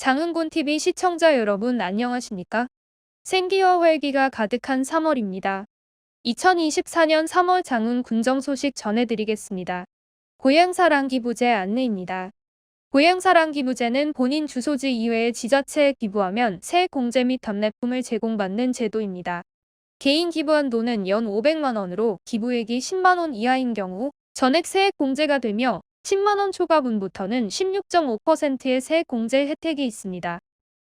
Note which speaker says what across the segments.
Speaker 1: 장흥곤TV 시청자 여러분 안녕하십니까? 생기와 활기가 가득한 3월입니다. 2024년 3월 장흥 군정 소식 전해드리겠습니다. 고향사랑 기부제 안내입니다. 고향사랑 기부제는 본인 주소지 이외의 지자체에 기부하면 새 공제 및 답례품을 제공받는 제도입니다. 개인 기부 한도는 연 500만원으로 기부액이 10만원 이하인 경우 전액 세액 공제가 되며 10만원 초과분부터는 16.5%의 세액 공제 혜택이 있습니다.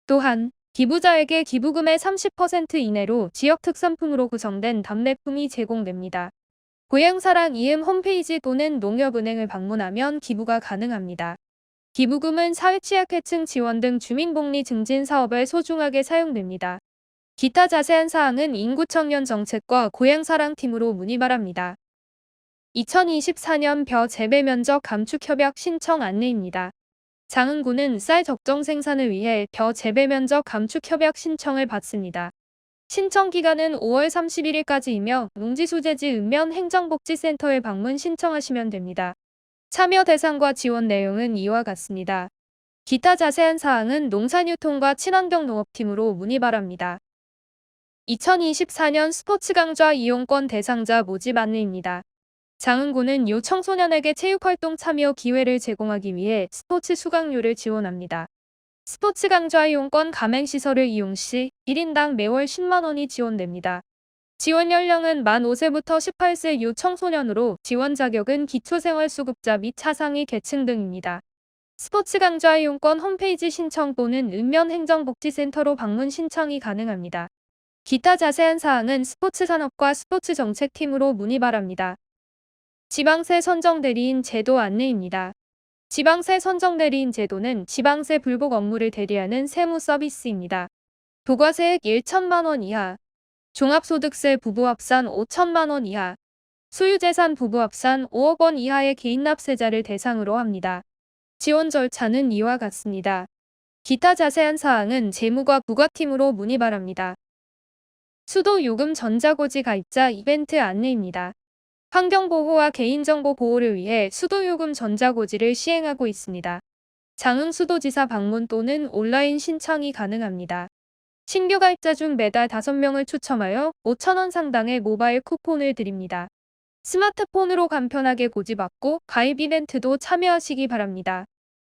Speaker 1: 또한 기부자에게 기부금의 30% 이내로 지역 특산품으로 구성된 답례품이 제공됩니다. 고향사랑 이음 홈페이지 또는 농협은행을 방문하면 기부가 가능합니다. 기부금은 사회취약계층 지원 등 주민복리 증진 사업에 소중하게 사용됩니다. 기타 자세한 사항은 인구청년 정책과 고향사랑팀으로 문의 바랍니다. 2024년 벼 재배 면적 감축 협약 신청 안내입니다. 장흥군은 쌀 적정 생산을 위해 벼 재배 면적 감축 협약 신청을 받습니다. 신청 기간은 5월 31일까지이며 농지수재지 읍면 행정복지센터에 방문 신청하시면 됩니다. 참여 대상과 지원 내용은 이와 같습니다. 기타 자세한 사항은 농산유통과 친환경 농업팀으로 문의 바랍니다. 2024년 스포츠 강좌 이용권 대상자 모집 안내입니다. 장흥군은 요 청소년에게 체육활동 참여 기회를 제공하기 위해 스포츠 수강료를 지원합니다. 스포츠 강좌 이용권 가맹시설을 이용 시 1인당 매월 10만원이 지원됩니다. 지원 연령은 만 5세부터 18세 요 청소년으로 지원 자격은 기초생활수급자 및 차상위 계층 등입니다. 스포츠 강좌 이용권 홈페이지 신청 또는 읍면행정복지센터로 방문 신청이 가능합니다. 기타 자세한 사항은 스포츠 산업과 스포츠 정책팀으로 문의 바랍니다. 지방세 선정대리인 제도 안내입니다. 지방세 선정대리인 제도는 지방세 불복 업무를 대리하는 세무 서비스입니다. 부가세액 1천만원 이하, 종합소득세 부부합산 5천만원 이하, 소유재산 부부합산 5억 원 이하의 개인납세자를 대상으로 합니다. 지원 절차는 이와 같습니다. 기타 자세한 사항은 재무과 부가팀으로 문의 바랍니다. 수도 요금 전자고지 가입자 이벤트 안내입니다. 환경보호와 개인정보 보호를 위해 수도요금 전자고지를 시행하고 있습니다. 장흥 수도지사 방문 또는 온라인 신청이 가능합니다. 신규 가입자 중 매달 5명을 추첨하여 5천원 상당의 모바일 쿠폰을 드립니다. 스마트폰으로 간편하게 고지받고 가입 이벤트도 참여하시기 바랍니다.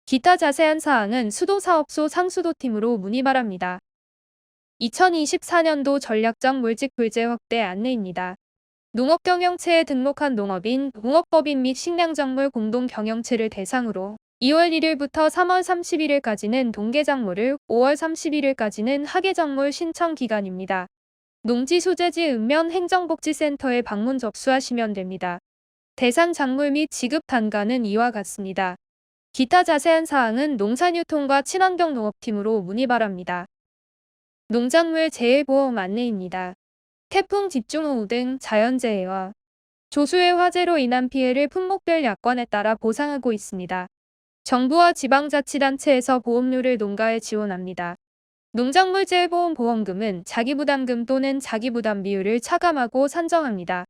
Speaker 1: 기타 자세한 사항은 수도사업소 상수도팀으로 문의 바랍니다. 2024년도 전략적 물직 불제 확대 안내입니다. 농업경영체에 등록한 농업인, 농업법인 및 식량작물 공동경영체를 대상으로 2월 1일부터 3월 31일까지는 동계작물을, 5월 31일까지는 하계작물 신청 기간입니다. 농지소재지 읍면 행정복지센터에 방문 접수하시면 됩니다. 대상 작물 및 지급 단가는 이와 같습니다. 기타 자세한 사항은 농산유통과 친환경 농업팀으로 문의 바랍니다. 농작물 재해보험 안내입니다. 태풍 집중호우 등 자연재해와 조수의 화재로 인한 피해를 품목별 약관에 따라 보상하고 있습니다. 정부와 지방자치단체에서 보험료를 농가에 지원합니다. 농작물 재해보험 보험금은 자기부담금 또는 자기부담 비율을 차감하고 산정합니다.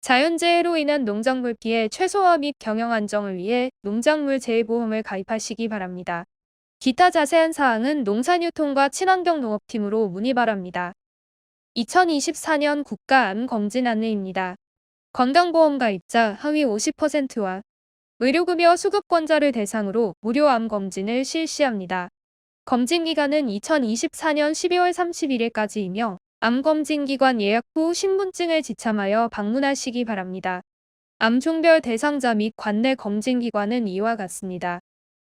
Speaker 1: 자연재해로 인한 농작물 피해 최소화 및 경영 안정을 위해 농작물 재해보험을 가입하시기 바랍니다. 기타 자세한 사항은 농산유통과 친환경 농업팀으로 문의 바랍니다. 2024년 국가암 검진 안내입니다. 건강보험 가입자 하위 50%와 의료급여 수급권자를 대상으로 무료 암 검진을 실시합니다. 검진 기간은 2024년 12월 31일까지이며 암검진기관 예약 후 신분증을 지참하여 방문하시기 바랍니다. 암종별 대상자 및 관내 검진기관은 이와 같습니다.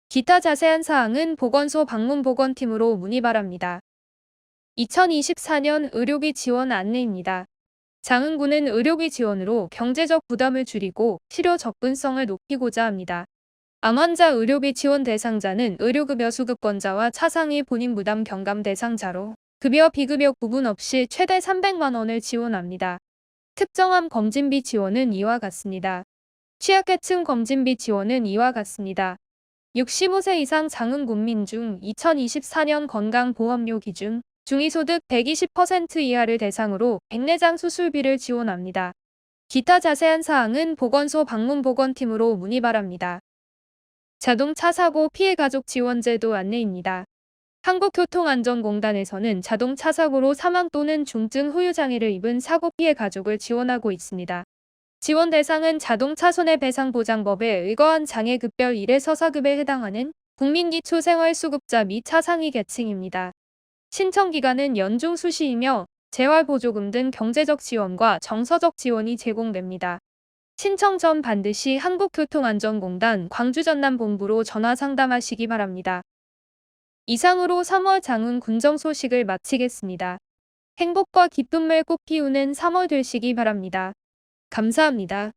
Speaker 1: 기타 자세한 사항은 보건소 방문보건팀으로 문의 바랍니다. 2024년 의료비 지원 안내입니다. 장흥군은 의료비 지원으로 경제적 부담을 줄이고 치료 접근성을 높이고자 합니다. 암 환자 의료비 지원 대상자는 의료급여 수급권자와 차상위 본인 부담 경감 대상자로 급여 비급여 구분 없이 최대 300만원을 지원합니다. 특정암 검진비 지원은 이와 같습니다. 취약계층 검진비 지원은 이와 같습니다. 65세 이상 장흥군민 중 2024년 건강보험료 기준 중위소득 120% 이하를 대상으로 백내장 수술비를 지원합니다. 기타 자세한 사항은 보건소 방문 보건팀으로 문의 바랍니다. 자동차 사고 피해 가족 지원제도 안내입니다. 한국교통안전공단에서는 자동차 사고로 사망 또는 중증 후유장애를 입은 사고 피해 가족을 지원하고 있습니다. 지원 대상은 자동차 손해배상보장법에 의거한 장애급별 1회 서사급에 해당하는 국민기초생활수급자 및 차상위 계층입니다. 신청 기간은 연중 수시이며 재활보조금 등 경제적 지원과 정서적 지원이 제공됩니다. 신청 전 반드시 한국교통안전공단 광주전남본부로 전화 상담하시기 바랍니다. 이상으로 3월 장흥 군정 소식을 마치겠습니다. 행복과 기쁨을 꽃 피우는 3월 되시기 바랍니다. 감사합니다.